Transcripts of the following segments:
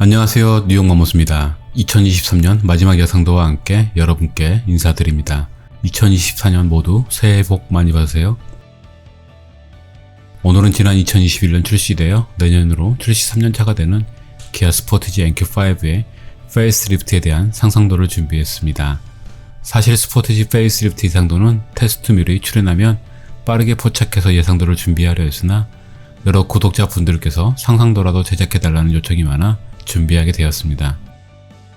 안녕하세요. 뉴욕 머머스입니다. 2023년 마지막 예상도와 함께 여러분께 인사드립니다. 2024년 모두 새해 복 많이 받으세요. 오늘은 지난 2021년 출시되어 내년으로 출시 3년차가 되는 기아 스포티지 NQ5의 페이스리프트에 대한 상상도를 준비했습니다. 사실 스포티지 페이스리프트 이상도는 테스트밀이 출연하면 빠르게 포착해서 예상도를 준비하려 했으나 여러 구독자분들께서 상상도라도 제작해달라는 요청이 많아 준비하게 되었습니다.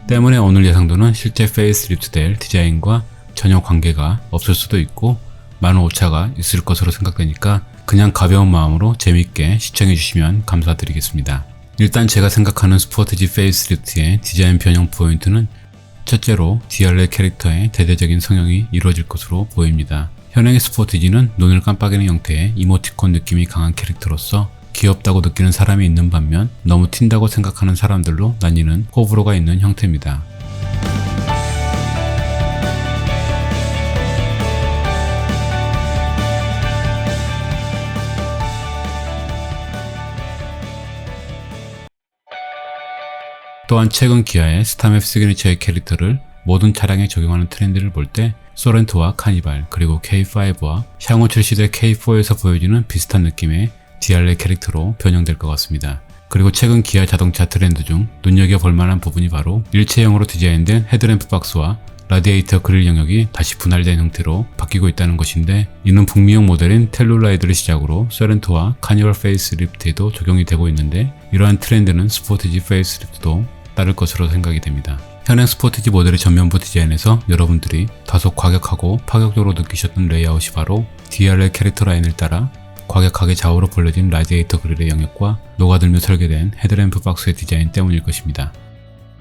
때문에 오늘 예상도는 실제 페이스리프트 될 디자인과 전혀 관계가 없을 수도 있고 많은 오차가 있을 것으로 생각되니까 그냥 가벼운 마음으로 재밌게 시청해 주시면 감사드리겠습니다. 일단 제가 생각하는 스포티지 페이스리프트의 디자인 변형 포인트는 첫째로 DRL 캐릭터의 대대적인 성형이 이루어질 것으로 보입니다. 현행의 스포티지는 눈을 깜빡이는 형태의 이모티콘 느낌이 강한 캐릭터로서 귀엽다고 느끼는 사람이 있는 반면 너무 튄다고 생각하는 사람들로 나뉘는 호불호가 있는 형태입니다. 또한 최근 기아의 스타맵 시그니처의 캐릭터를 모든 차량에 적용하는 트렌드를 볼 때 소렌토와 카니발 그리고 K5와 향후 출시될 K4에서 보여지는 비슷한 느낌의 DRL 캐릭터로 변형될 것 같습니다. 그리고 최근 기아 자동차 트렌드 중 눈여겨볼 만한 부분이 바로 일체형으로 디자인된 헤드램프 박스와 라디에이터 그릴 영역이 다시 분할된 형태로 바뀌고 있다는 것인데 이는 북미형 모델인 텔룰라이드를 시작으로 소렌토와 카니발 페이스리프트에도 적용이 되고 있는데 이러한 트렌드는 스포티지 페이스리프트도 따를 것으로 생각이 됩니다. 현행 스포티지 모델의 전면부 디자인에서 여러분들이 다소 과격하고 파격적으로 느끼셨던 레이아웃이 바로 DRL 캐릭터 라인을 따라 과격하게 좌우로 벌려진 라디에이터 그릴의 영역과 녹아들며 설계된 헤드램프 박스의 디자인 때문일 것입니다.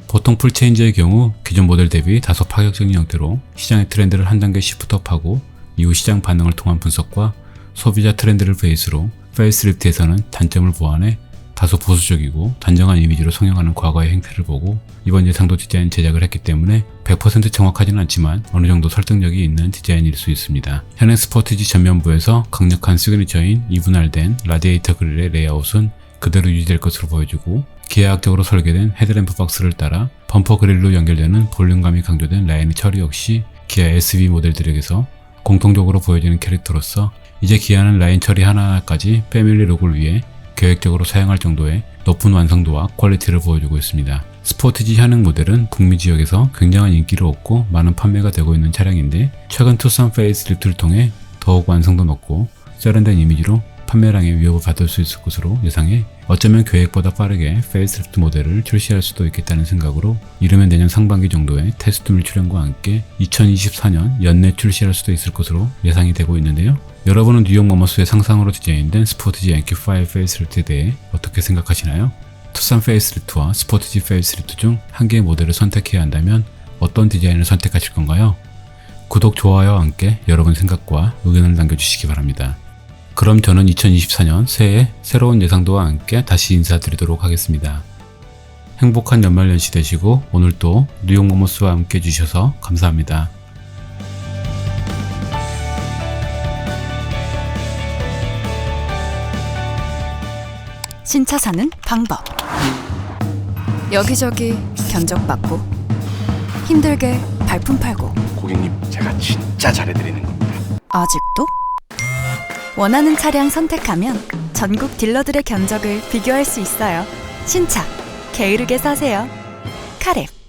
보통 풀체인지의 경우 기존 모델 대비 다소 파격적인 형태로 시장의 트렌드를 한 단계 시프트업하고 이후 시장 반응을 통한 분석과 소비자 트렌드를 베이스로 페이스리프트에서는 단점을 보완해 다소 보수적이고 단정한 이미지로 성형하는 과거의 행태를 보고 이번 예상도 디자인 제작을 했기 때문에 100% 정확하지는 않지만 어느 정도 설득력이 있는 디자인일 수 있습니다. 현행 스포티지 전면부에서 강력한 시그니처인 이분할된 라디에이터 그릴의 레이아웃은 그대로 유지될 것으로 보여지고 기하학적으로 설계된 헤드램프 박스를 따라 범퍼 그릴로 연결되는 볼륨감이 강조된 라인의 처리 역시 기아 SV 모델들에게서 공통적으로 보여지는 캐릭터로서 이제 기아는 라인 처리 하나하나까지 패밀리 룩을 위해 계획적으로 사용할 정도의 높은 완성도와 퀄리티를 보여주고 있습니다. 스포티지 현행 모델은 북미 지역에서 굉장한 인기를 얻고 많은 판매가 되고 있는 차량인데 최근 투싼 페이스리프트를 통해 더욱 완성도 높고 세련된 이미지로 판매량에 위협을 받을 수 있을 것으로 예상해 어쩌면 계획보다 빠르게 페이스리프트 모델을 출시할 수도 있겠다는 생각으로 이르면 내년 상반기 정도의 테스트물 출연과 함께 2024년 연내 출시할 수도 있을 것으로 예상이 되고 있는데요. 여러분은 뉴욕 머머스의 상상으로 디자인된 스포티지 NQ5 페이스리프트에 대해 어떻게 생각하시나요? 투싼 페이스리프트와 스포티지 페이스리프트 중 한 개의 모델을 선택해야 한다면 어떤 디자인을 선택하실 건가요? 구독, 좋아요와 함께 여러분 생각과 의견을 남겨주시기 바랍니다. 그럼 저는 2024년 새해 새로운 예상도와 함께 다시 인사드리도록 하겠습니다. 행복한 연말연시 되시고 오늘도 뉴욕 모모스와 함께 해주셔서 감사합니다. 신차 사는 방법. 여기저기 견적받고 힘들게 발품 팔고 고객님 제가 진짜 잘해드리는 겁니다 아직도 원하는 차량 선택하면 전국 딜러들의 견적을 비교할 수 있어요. 신차 게으르게 사세요. 카랩